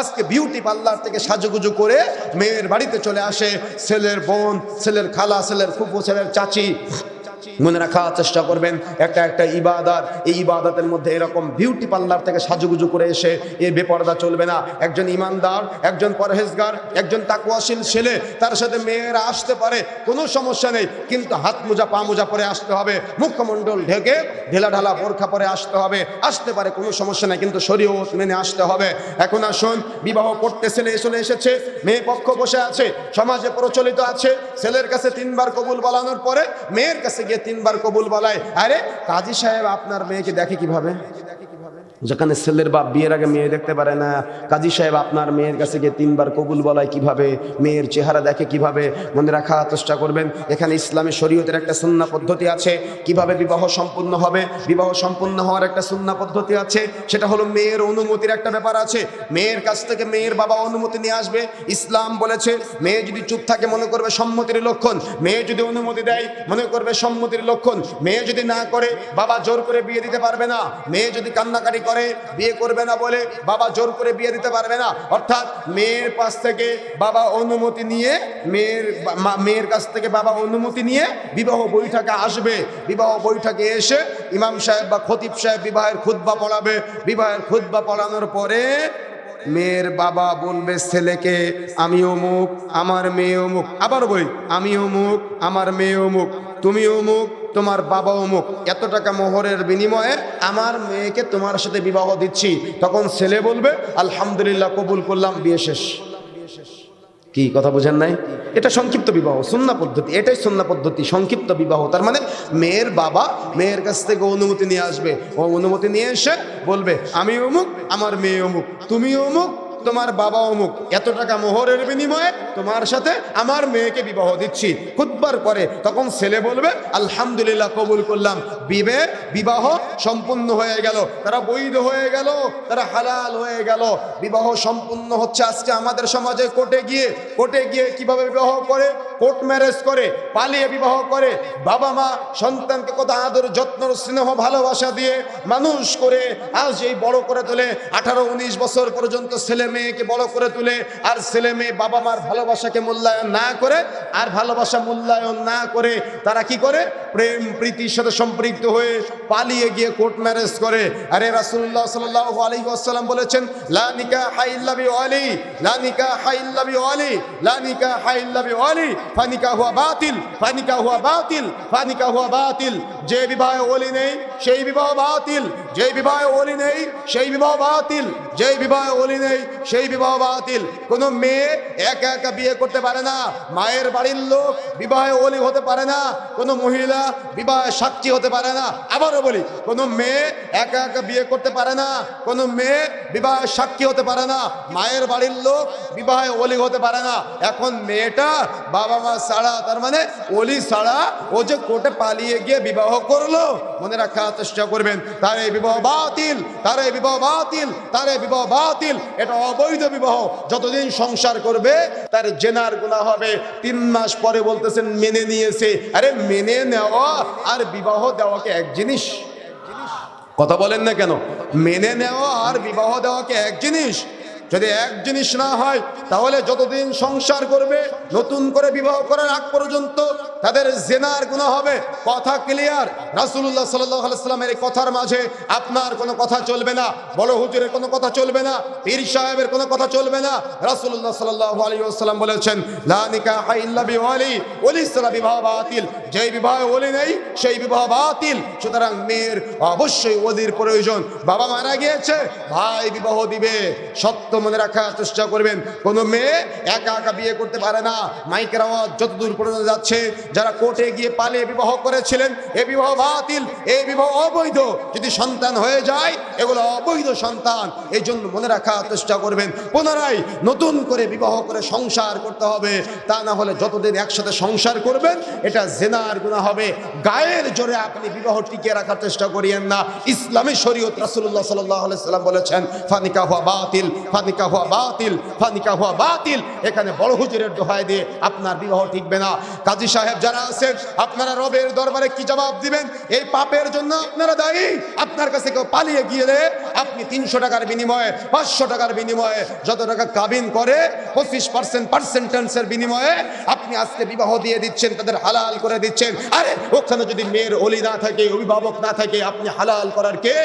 আজকে beauty parlour থেকে সাজুগুজু করে মেয়ের বাড়িতে চলে আসে ছেলের বোন, ছেলের খালা, ছেলের ফুপু ছেলের চাচি। মনে রাখার চেষ্টা করবেন। একটা একটা ইবাদাত, এই ইবাদতের মধ্যে এরকম বিউটি পার্লার থেকে সাজুগুজু করে এসে এ বেপরদা চলবে না। একজন ইমানদার, একজন পরহেজগার, একজন তাকুয়াশীল ছেলে, তার সাথে মেয়েরা আসতে পারে, কোনো সমস্যা নেই। কিন্তু হাত মোজা, পা মোজা পরে আসতে হবে, মুখমণ্ডল ঢেকে ঢেলা ঢালা বোরখা পরে আসতে হবে, আসতে পারে, কোনো সমস্যা নেই, কিন্তু শরীয়ত মেনে আসতে হবে। এখন আসুন, বিবাহ করতে ছেলে চলে এসেছে, মেয়ে পক্ষ বসে আছে, সমাজে প্রচলিত আছে, ছেলের কাছে তিনবার কবুল বলানোর পরে মেয়ের কাছে গিয়ে তিনবার কবুল বলায় আরে কাজী সাহেব আপনার মেয়েকে দেখে কীভাবে? যেখানে ছেলের বাপ বিয়ের আগে মেয়ে দেখতে পারে না, কাজী সাহেব আপনার মেয়ের কাছে গিয়ে তিনবার কবুল বলায় কীভাবে, মেয়ের চেহারা দেখে কীভাবে, মনে রাখা চেষ্টা করবেন। এখানে ইসলামী শরীয়তের একটা সুন্না পদ্ধতি আছে, কীভাবে বিবাহ সম্পূর্ণ হবে, বিবাহ সম্পূর্ণ হওয়ার একটা সুন্না পদ্ধতি আছে, সেটা হলো মেয়ের অনুমতির একটা ব্যাপার আছে। মেয়ের কাছ থেকে মেয়ের বাবা অনুমতি নিয়ে আসবে, ইসলাম বলেছে, মেয়ে যদি চুপ থাকে মনে করবে সম্মতির লক্ষণ, মেয়ে যদি অনুমতি দেয় মনে করবে সম্মতির লক্ষণ, মেয়ে যদি না করে, বাবা জোর করে বিয়ে দিতে পারবে না, মেয়ে যদি কান্নাকাটি করে, বিয়ে করবে না বলে বাবা জোর করে বিয়ে দিতে পারবে না। অর্থাৎ মেয়ের পাশ থেকে বাবা অনুমতি নিয়ে, মেয়ের মেয়ের কাছ থেকে বাবা অনুমতি নিয়ে বিবাহ বৈঠকে আসবে। বিবাহ বৈঠকে এসে ইমাম সাহেব বা খতিব সাহেব বিবাহের খুদ্া পড়াবে। বিবাহের খুদ্া পড়ানোর পরে মেয়ের বাবা বলবে, ছেলেকে আমি অমুক আমার মেয়ে অমুক আবার বলি আমি অমুক আমার মেয়ে অমুক তুমি অমুক তোমার বাবা অমুক, এত টাকা মোহরের বিনিময়ে আমার মেয়েকে তোমার সাথে বিবাহ দিচ্ছি। তখন ছেলে বলবে, আলহামদুলিল্লাহ, কবুল করলাম, বিয়ে শেষ। কি, কথা বুঝেন নাই? এটা সংক্ষিপ্ত বিবাহ, সুন্না পদ্ধতি, এটাই সুন্না পদ্ধতি, সংক্ষিপ্ত বিবাহ। তার মানে মেয়ের বাবা মেয়ের কাছ থেকে অনুমতি নিয়ে আসবে। ও অনুমতি নিয়ে এসে বলবে, আমি অমুক, আমার মেয়ে অমুক তুমি অমুক তোমার বাবা অমুক, এত টাকা মোহরের বিনিময়ে তোমার সাথে আমার মেয়েকে বিবাহ দিচ্ছি। খুদবার পরে তখন ছেলে বলবে, আলহামদুলিল্লাহ, কবুল করলাম। বিবে, বিবাহ সম্পূর্ণ হয়ে গেল। তারা বৈধ হয়ে গেল, তারা হালাল হয়ে গেল। বিবাহ সম্পূর্ণ হচ্ছে আজকে আমাদের সমাজে। কোর্টে গিয়ে কোর্টে গিয়ে কীভাবে বিবাহ করে? কোর্ট ম্যারেজ করে, পালিয়ে বিবাহ করে। বাবা মা সন্তানকে কত আদর যত্ন, স্নেহ, ভালোবাসা দিয়ে মানুষ করে আজ এই বড় করে তোলে। আঠারো, উনিশ বছর পর্যন্ত ছেলে মেয়েকে বড় করে তুলে আর ছেলে মেয়ে বাবা মার ভালোবাসাকে মূল্যায়ন না করে, আর ভালোবাসা মূল্যায়ন না করে তারা কি করে? প্রেম প্রীতির সাথে সম্পৃক্ত হয়ে পালিয়ে গিয়ে কোর্ট ম্যারেজ করে। আরে রাসূলুল্লাহ সাল্লাল্লাহু আলাইহি ওয়াসাল্লাম বলেছেন, লা নিকাহা ইল্লা বিওয়ালি, লা নিকাহা ইল্লা বিওয়ালি, লা নিকাহা ইল্লা বিওয়ালি ফানিকা হুয়া বাতিল ফানিকা হুয়া বাতিল ফানিকা হুয়া বাতিল, যে বিবাহে ওলি নেই, সেই বিবাহ বাতিল, যে বিবাহে ওলি নেই, সেই বিবাহ বাতিল, যে বিবাহে ওলি নেই সেই বিবাহ বাতিল। কোন মেয়ে একা একা বিয়ে করতে পারে না। মায়ের বাড়ির লোক বিবাহে ওলি হতে পারে না। কোনো মহিলা বিবাহে সাক্ষী হতে পারে না। আবারও বলি, কোনো মেয়ে একা একা বিয়ে করতে পারে না। কোনো মেয়ে বিবাহে সাক্ষী হতে পারে না। মায়ের বাড়ির লোক বিবাহে ওলি হতে পারে না। এখন মেয়েটা বাবা মা ছাড়া, তার মানে ওলি ছাড়া ও যে কোর্টে পালিয়ে গিয়ে বিবাহ করল, মনে রাখার চেষ্টা করবেন। তার এই বিবাহ বাতিল, তার এই বিবাহ বাতিল, তার এই বিবাহ বাতিল, এটা অবৈধ বিবাহ যতদিন সংসার করবে, তার জেনার গুণা হবে। তিন মাস পরে বলতেছেন, মেনে নিয়েছে। আরে, মেনে নেওয়া আর বিবাহ দেওয়াকে এক জিনিস। কথা বলেন না কেন? মেনে নেওয়া আর বিবাহ দেওয়াকে এক জিনিস। যদি এক জিনিস না হয়, তাহলে যতদিন সংসার করবে, নতুন করে বিবাহ করার আগ পর্যন্ত তাদের জেনার গুণা হবে। কথা ক্লিয়ার রাসুল্লাহ সাল্লামের এই কথার মাঝে আপনার কোনো কথা চলবে না, বড় হুজুরের কোনো কথা চলবে না, পীর সাহেবের কোনো কথা চলবে না। রাসুল্লাহ সাল্লাহ আলী আসসালাম বলেছেন লানিকা হাইল্লা বিওয়ালি, ওলি বিবাহ বাতিল। যেই বিবাহ ওলি নেই, সেই বিবাহ বাতিল। সুতরাং মেয়ের অবশ্যই ওলির প্রয়োজন। বাবা মারা গিয়েছে, ভাই বিবাহ দিবে। সত্য মনে রাখার চেষ্টা করবেন। কোনো মেয়ে একা একা বিয়ে করতে পারে না। মাইকের আওয়াজ যতদূর পর্যন্ত যাচ্ছে যারা কোর্টে গিয়ে পালিয়ে বিবাহ করেছিলেন, এ বিবাহ বাতিল এই বিবাহ অবৈধ। যদি সন্তান হয়ে যায়, এগুলো অবৈধ সন্তান। এই জন্য মনে রাখার চেষ্টা করবেন, পুনরায় নতুন করে বিবাহ করে সংসার করতে হবে। তা না হলে যতদিন একসাথে সংসার করবেন, এটা জেনার গুণা হবে। গায়ের জোরে আপনি বিবাহ টিকিয়ে রাখার চেষ্টা করিয়েন না। ইসলামী শরীয়ত সাল্লাল্লাহু সাল্লাম বলেছেন, ফানিকা হুয়া বাতিল, ফানিকা হুয়া বাতিল, ফানিকা হুয়া বাতিল। এখানে বড় হুজুরের দোহায় দিয়ে আপনার বিবাহ টিকবে না। কাজী সাহেব যারা আছেন, আপনারা রবের দরবারে কি জবাব দিবেন? এই পাপের জন্য আপনারা দায়ী। আপনার কাছে কেউ পালিয়ে গিয়ে আপনি তিনশো টাকার বিনিময়ে, পাঁচশো টাকার বিনিময়ে যত টাকা কাবিন করে, পঁচিশ পার্সেন্ট পার্সেন্টেন্সের বিনিময়ে আপনি আজকে বিবাহ দিয়ে দিচ্ছেন, তাদের হালাল করে দিচ্ছেন। আরে, ওখানে যদি মেয়ের অলি না থাকে, অভিভাবক না থাকে, আপনি হালাল করার কে?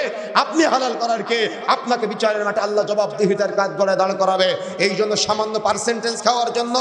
আপনি হালাল করার কে? আপনাকে বিচারের মাঠে আল্লাহ জবাব জবাবদিহিতার কাজ গড়ে দাঁড় করাবে। এই জন্য সামান্য পার্সেন্টেজ খাওয়ার জন্য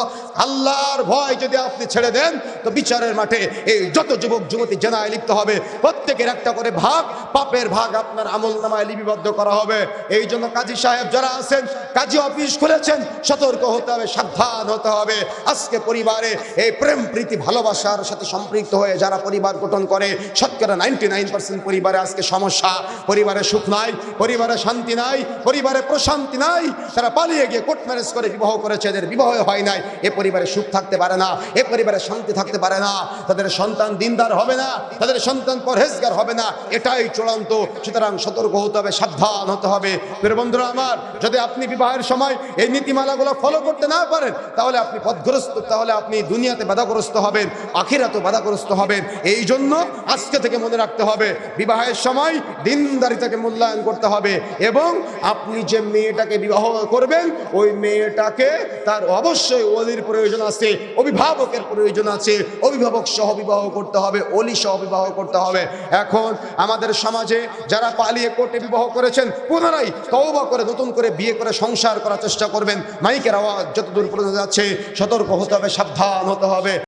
আল্লাহর ভয় যদি আপনি ছেড়ে দেন, তো বিচারের মাঠে এই যত যুবক, যুবতী জেনায় লিপ্ত হবে, প্রত্যেকের একটা করে ভাগ, পাপের ভাগ আপনার আমল নামায় লিপিবদ্ধ করা হবে। এই জন্য কাজী সাহেব যারা আছেন কাজী অফিস খুলেছেন, সতর্ক হতে হবে, সাবধান হতে হবে। আজকে পরিবারে এই প্রেম, প্রীতি, ভালোবাসার সাথে সম্পৃক্ত হয়ে যারা পরিবার গঠন করে, শতকরা নাইনটি নাইন পার্সেন্ট পরিবারে আজকে সমস্যা। পরিবারে সুখ নাই, পরিবারে শান্তি নাই, পরিবারে প্রশান্তি নাই। তারা পালিয়ে গিয়ে কোর্ট ম্যারেজ করে বিবাহ করেছে, এদের বিবাহ হয় নাই। এ পরিবারে সুখ থাকতে পারে না, এ পরিবারে শান্তি থাকতে পারে না। তাদের সন্তান দিনদার হবে না, তাদের সন্তান পরহেজগার হবে না, এটাই চূড়ান্ত। সুতরাং সতর্ক হতে হবে, সাবধান হতে হবে। বন্ধুরা আমার, যদি আপনি বিবাহের সময় এই নীতিমালাগুলো ফলো করতে না পারেন, তাহলে আপনি পথগ্রস্ত, তাহলে আপনি দুনিয়াতে বাধাগ্রস্ত হবেন আখিরাতে বাধাগ্রস্ত হবেন। এই জন্য আজকে থেকে মনে রাখতে হবে, বিবাহের সময় দিনদারিতাকে মূল্যায়ন করতে হবে এবং আপনি যে মেয়েটাকে বিবাহ করবেন, ওই মেয়েটাকে তার অবশ্যই অলির প্রয়োজন আছে, অভিভাবকের প্রয়োজন আছে, অভিভাবক সহ বিবাহ করতে হবে অলি সহ বিবাহ করতে হবে। এখন আমাদের সমাজে যারা পালিয়ে কোর্টে বিবাহ করেছেন, পুনরায় তওবা করে, নতুন করে বিয়ে করে সংসার করার চেষ্টা করবেন। মাইকের আওয়াজ যতদূর পর্যন্ত যাচ্ছে, সতর্ক হতে হবে, সাবধান হতে হবে।